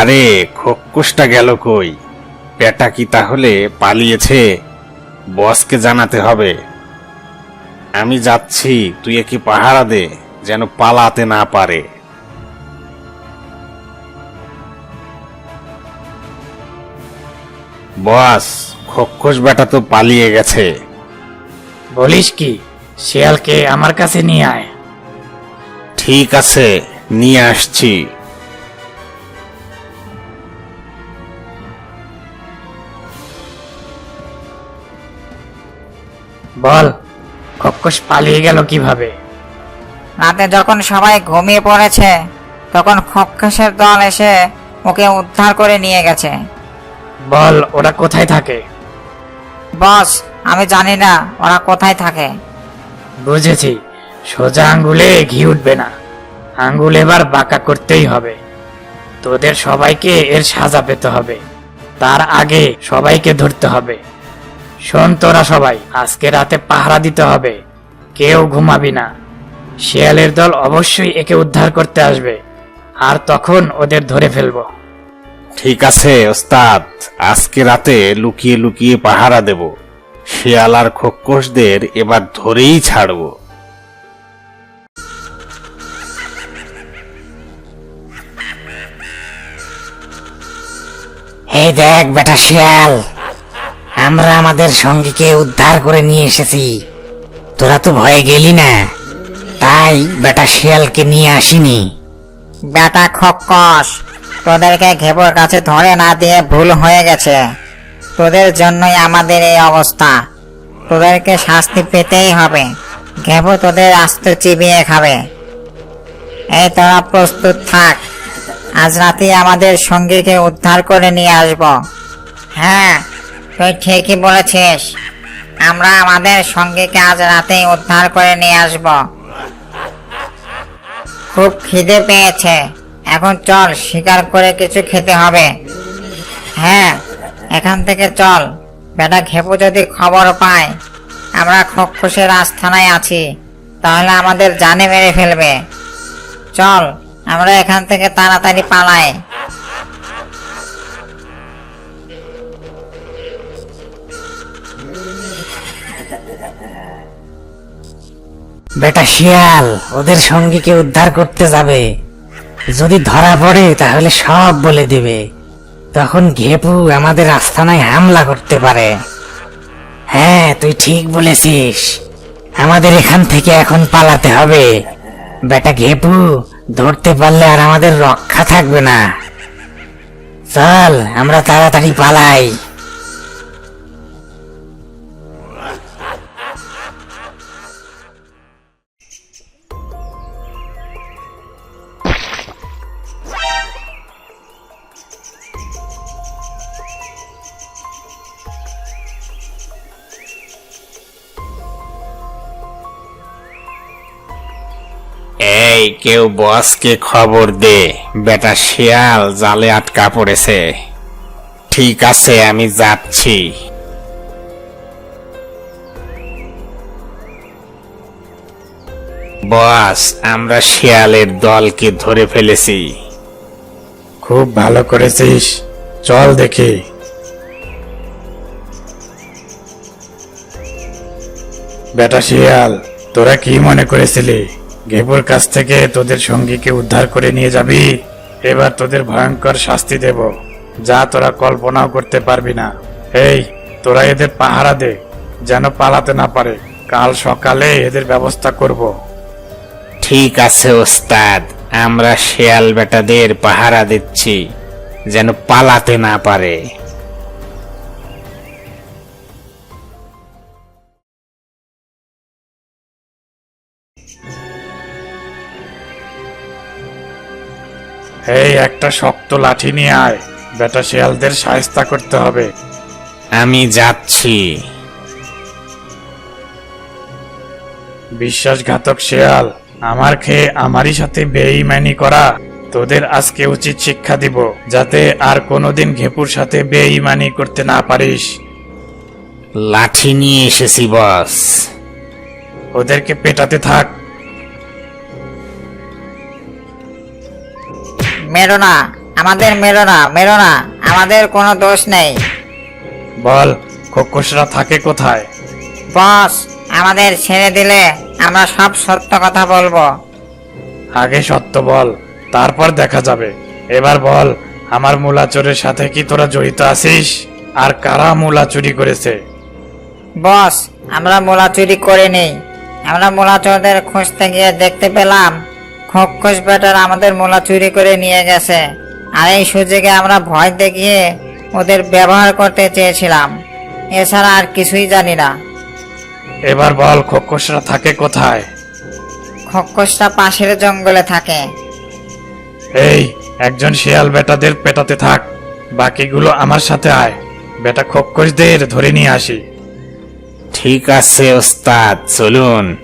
আরে, খোকুসটা গেল কই? পেটা কি তাহলে পালিয়েছে? বসকে জানাতে হবে। আমি যাচ্ছি, তুই কি পাহারা দে, যেন পালাতে না পারে। বস খোকস বেটা তো পালিয়ে গেছে। বলিস কি শিয়ালকে আমার কাছে নিয়ে আয়। ঠিক আছে নিয়ে আসছি। বল খক্কস পালিয়ে গেল কীভাবে? রাতে যখন সবাই ঘুমিয়ে পড়েছে তখন খক্ষসের দল এসে ওকে উদ্ধার করে নিয়ে গেছে। বল ওরা কোথায় থাকে? বস, আমি জানি না, ওরা কোথায় থাকে। বুঝেছি, সোজা আঙ্গুলে ঘি উঠবে না। আঙ্গুল এবার বাঁকা করতেই হবে। তোদের সবাইকে এর সাজা পেতে হবে। তার আগে সবাইকে ধরতে হবে। শোন তোরা সবাই, আজকে রাতে পাহারা দিতে হবে। কেউ ঘুমাবি না। শিয়ালের দল অবশ্যই একে উদ্ধার করতে আসবে। আর তখন ওদের ধরে ফেলব। ঠিক আছে ওস্তাদ। আজকে রাতে লুকিয়ে লুকিয়ে পাহারা দেব। শিয়াল আর খোকসদের এবার ধরেই ছাড়বো। এই দেখ বেটা শিয়াল আমরা আমাদের সঙ্গীকে উদ্ধার করে নিয়ে এসেছি। তোরা তো ভয়ে গেলি না। তাই বেটা শিয়ালকে নিয়ে আসিনি। বেটা খক্কস তোদেরকে ঘেবর কাছে ধরে না দিয়ে ভুল হয়ে গেছে। তোদের জন্যই আমাদের এই অবস্থা। তোদেরকে শাস্তি পেতেই হবে। ঘেবো তোদের আস্ত চিবিয়ে খাবে। এই তোরা প্রস্তুত থাক। আজ রাতে আমাদের সঙ্গীকে উদ্ধার করে নিয়ে আসব। হ্যাঁ তুই ঠিকই বলেছিস। আমরা আমাদের সঙ্গীকে আজ রাতেই উদ্ধার করে নিয়ে আসব। খুব খিদে পেয়েছে। এখন চল, শিকার করে কিছু খেতে হবে। হ্যাঁ এখান থেকে চল। বেটা ঘেপু যদি খবর পায়, আমরা খক্ষসের আস্থানায় আছি। তাহলে আমাদের জানে মেরে ফেলবে। চল, আমরা এখান থেকে তাড়াতাড়ি পালাই। বেটা শিয়াল, ওদের সঙ্গীকে উদ্ধার করতে যাবে? যদি ধরা পড়ে, তাহলে সব বলে দিবে। তখন ঘেপু আমাদের আস্থানায় হামলা করতে পারে। হ্যাঁ তুই ঠিক বলেছিস। আমাদের এখান থেকে এখন পালাতে হবে। বেটা ঘেপু, ধরতে পারলে আর আমাদের রক্ষা থাকবে না। চল, আমরা তাড়াতাড়ি পালাই। এই কেউ বসকে খবর দে। বেটা শিয়াল জালে আটকা পড়েছে। ঠিক আছে, আমি যাচ্ছি। বস, আমরা শিয়ালের দলকে ধরে ফেলেছি। খুব ভালো করেছিস। চল দেখি। বেটা শিয়াল, তোরা কি মনে করেছিলি? ঘেপুর কাছ থেকে তোদের সঙ্গীকে উদ্ধার করে নিয়ে যাবি। এবার তোদের ভয়ঙ্কর শাস্তি দেব, যা তোরা কল্পনাও করতে পারবি না। এই, তোরা এদের পাহারা দে, যেন পালাতে না পারে। কাল সকালে এদের ব্যবস্থা করব। ঠিক আছে, ওস্তাদ। আমরা শেয়াল বেটাদের পাহারা দিচ্ছি, যেন পালাতে না পারে। এই একটা শক্ত লাঠি নিয়ে আয়। বেটা শিয়ালদের সায়স্তা করতে হবে। আমি যাচ্ছি। বিশ্বাসঘাতক শেয়াল আমার খেয়ে আমারই সাথে বেইমানি করা। তোদের আজকে উচিত শিক্ষা দিব যাতে আর কোনোদিন ঘেপুর সাথে বেইমানি করতে না পারিস। লাঠি নিয়ে এসেছি বস। ওদেরকে পেটাতে থাক। মেরো না আমাদের মেরো না মেরো না আমাদের কোনো দোষ নেই। বল খোকসরা থাকে কোথায়? বস আমাদের ছেড়ে দিলে আমরা সব সত্য কথা বলব। আগে সত্য বল তারপর দেখা যাবে। এবার বল আমার মূলা চোরের সাথে কি তোরা জড়িত আছিস? আর কারা মূলা চুরি করেছে? বস আমরা মোলা চুরি করিনি। আমরা মোলা চোরদের খুঁজতে গিয়ে দেখতে পেলাম খোকস বেটার আমাদের মোলা চুরি করে নিয়ে গেছে। আর এই সুযোগে আমরা ভয় দেখিয়ে ওদের ব্যবহার করতে চেয়েছিলাম। এছাড়া আর কিছুই জানি না। এবার বল খোকসরা থাকে কোথায়? খোকসটা পাশের জঙ্গলে থাকে। এই একজন শিয়াল বেটাদের পেটাতে থাক। বাকিগুলো আমার সাথে আয়। বেটা খোকসদের ধরে নিয়ে আসি। ঠিক আছে ওস্তাদ চলুন।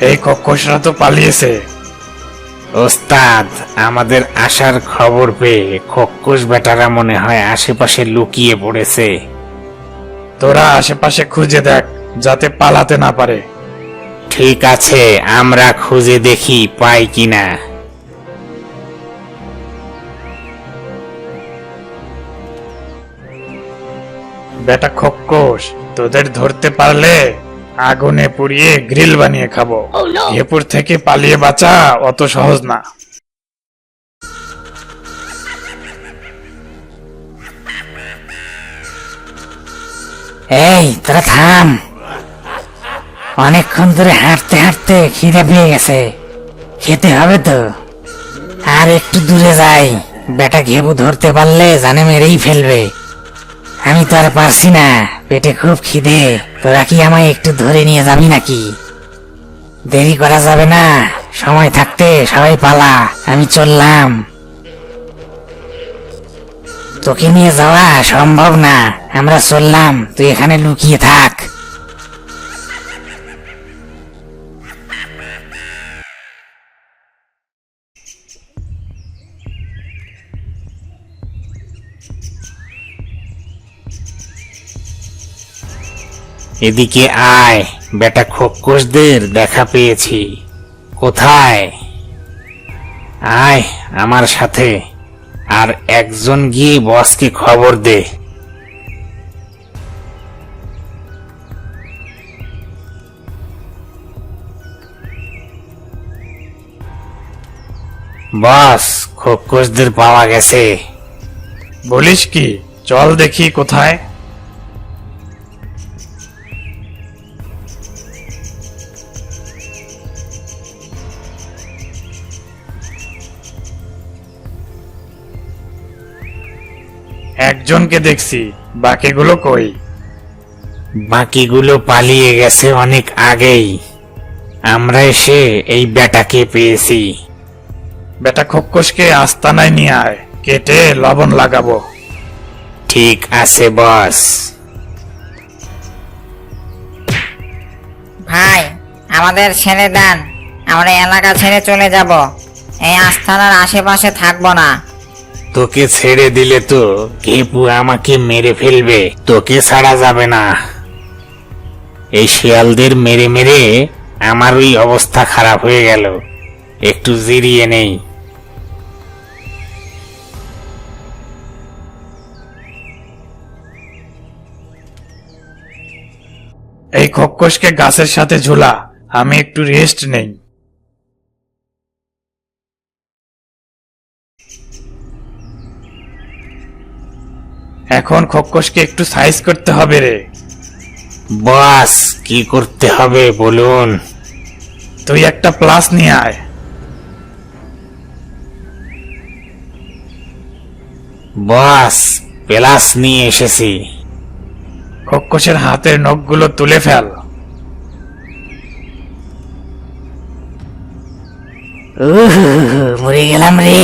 এই খোকসরা তো পালিয়েছে। ওস্তাদ, আমাদের আসার খবর পেয়ে খক্কুশ বেটারা মনে হয় আশেপাশে লুকিয়ে পড়েছে। তোরা আশেপাশে খুঁজে দেখ, যাতে পালাতে না পারে। ঠিক আছে, আমরা খুঁজে দেখি পাই কিনা। বেটা খোকস তোদের ধরতে পারলে আগুনে পুড়িয়ে গ্রিল বানিয়ে খাব। হেপুর থেকে পালিয়ে বাঁচা অত সহজ না। এই তোরা থাম। অনেকক্ষণ ধরে হাঁটতে হাঁটতে খিদে পেয়ে গেছে। খেতে হবে তো। আর একটু দূরে যাই। বেটা ঘেবু ধরতে পারলে জানে মেরেই ফেলবে। আমি তো আর পারছি না। পেটে খুব খিদে। তোরা কি আমায় একটু ধরে নিয়ে যাবি নাকি? দেরি করা যাবে না। সময় থাকতে সবাই পালা। আমি চললাম। তোকে নিয়ে যাওয়া সম্ভব না। আমরা চললাম। তুই এখানে লুকিয়ে থাক। এদিকে আয়, বেটা খক্কুশদের দেখা পেয়েছি। কোথায়? আয় আমার সাথে, আর একজন গিয়ে বসকে খবর দে। বস খক্কুশদের পাওয়া গেছে। বলিস কি, চল দেখি কোথায়। একজনকে দেখছি। বাকিগুলো কই? বাকিগুলো পালিয়ে গেছে অনেক আগেই। আমরা এসে এই বেটাকে পেয়েছি। বেটা খোকসকে আস্তানায় নিয়ে আয় কেটে লবণ লাগাবো। ঠিক আছে বস। ভাই আমাদের ছেড়ে দেন আমরা এলাকা ছেড়ে চলে যাব। এই আস্থানার আশেপাশে থাকব না। তোকে ছেড়ে দিলে তো কেপু আমাকে মেরে ফেলবে? তোকে ছাড়া যাবে না। এই শিয়ালদের মেরে মেরে আমার ওই অবস্থা খারাপ হয়ে গেল। একটু জিরিয়ে নেই। এই খোকসকে গাছের সাথে ঝোলা, আমি একটু রেস্ট নেই। এখন খোকসকে একটু সাইজ করতে হবে রে। বস কি করতে হবে বলুন। তুই একটা প্লাস নিয়ে আয়। বস প্লাস নিয়ে এসেছি। খোকসের হাতের নখগুলো তুলে ফেল। উহ মরে গেলাম রে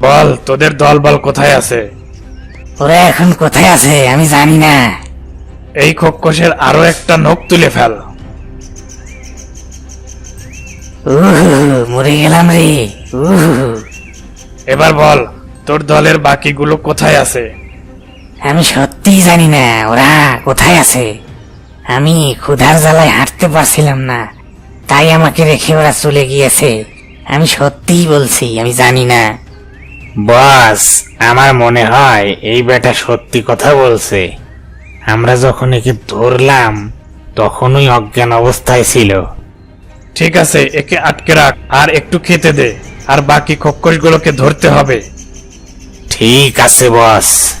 বল তোদের দল বল কোথায় আছে? ওরা এখন কোথায় আছে? আমি জানি না। এই খোকসের আরও একটা নখ তুলে ফেল। মরে গেলাম রে। এবার বল তোর দলের বাকিগুলো কোথায় আছে? আমি সত্যিই জানি না ওরা কোথায় আছে। আমি ক্ষুধার জ্বালায় হাঁটতে পারছিলাম না তাই আমাকে রেখে ওরা চলে গিয়েছে। আমি সত্যিই বলছি আমি জানি না। বস আমার মনে হয় এই বেটা সত্যি কথা বলছে। আমরা যখন একে ধরলাম তখনই অজ্ঞান অবস্থায় ছিল। ঠিক আছে একে আটকে রাখ আর একটু খেতে দে আর বাকি খোকসগুলোকে ধরতে হবে। ঠিক আছে বস।